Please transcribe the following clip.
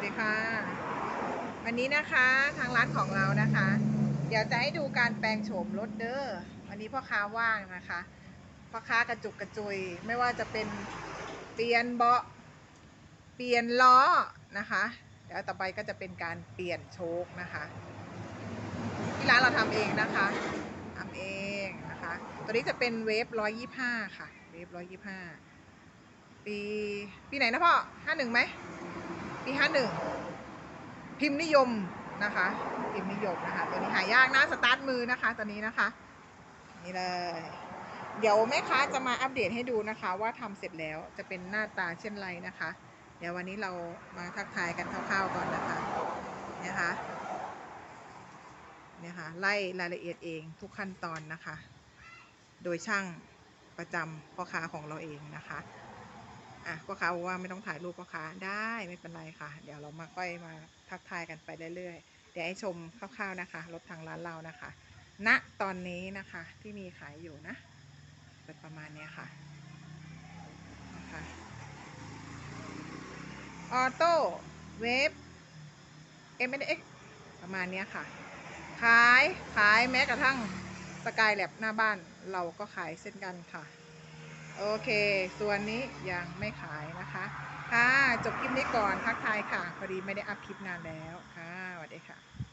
วัสดีค่ะ วันนี้นะคะทางร้านของเรานะคะ เดี๋ยวจะให้ดูการแปลงโฉมรถเด้อวันนี้พ่อค้าว่างนะคะพ่อค้ากระจุกกระจุย ไม่ว่าจะเป็นเปลี่ยนเบาะเปลี่ยนล้อนะคะเดี๋ยวต่อไปก็จะเป็นการเปลี่ยนโชคนะคะที่ร้านเราทำเองนะคะทำเองนะคะ ตัวนี้จะเป็นเวฟร้อยยี่ห้าค่ะ เวฟร้อยยี่ห้าปีปีไหนนะพ่อห้าหนึ่งไหม ปีห้าหนึ่งพิมพ์นิยมนะคะ พิมพ์นิยมนะคะ ตัวนี้หายากนะสตาร์ทมือนะคะตัวนี้นะคะ นี่เลย เดี๋ยวแม่ค้าจะมาอัปเดตให้ดูนะคะ ว่าทำเสร็จแล้วจะเป็นหน้าตาเช่นไรนะคะ เดี๋ยววันนี้เรามาทักทายกันคร่าวๆก่อนนะคะเนี่ยค่ะเนี่ยค่ะไล่รายละเอียดเองทุกขั้นตอนนะคะ โดยช่างประจำพ่อค้าของเราเองนะคะ อะพ่อค้าบอกว่าไม่ต้องถ่ายรูปพ่อค้าได้ไม่เป็นไรค่ะ เดี๋ยวเรามาค่อยมาทักทายกันไปเรื่อยๆเดี๋ยวให้ชมคร่าวๆนะคะ รถทางร้านเรานะคะณตอนนี้นะคะที่มีขายอยู่นะเป็นประมาณนี้ค่ะนะคะออโต้เวฟ m s x ประมาณนี้ค่ะ ขายขายแม้กระทั่งสกายแลบหน้าบ้านเราก็ขายเช่นกันค่ะ โอเค ส่วนนี้ยังไม่ขายนะคะค่ะจบคลิปนี้ก่อนทักทายค่ะ พอดีไม่ได้อัพคลิปนานแล้วค่ะสวัสดีค่ะ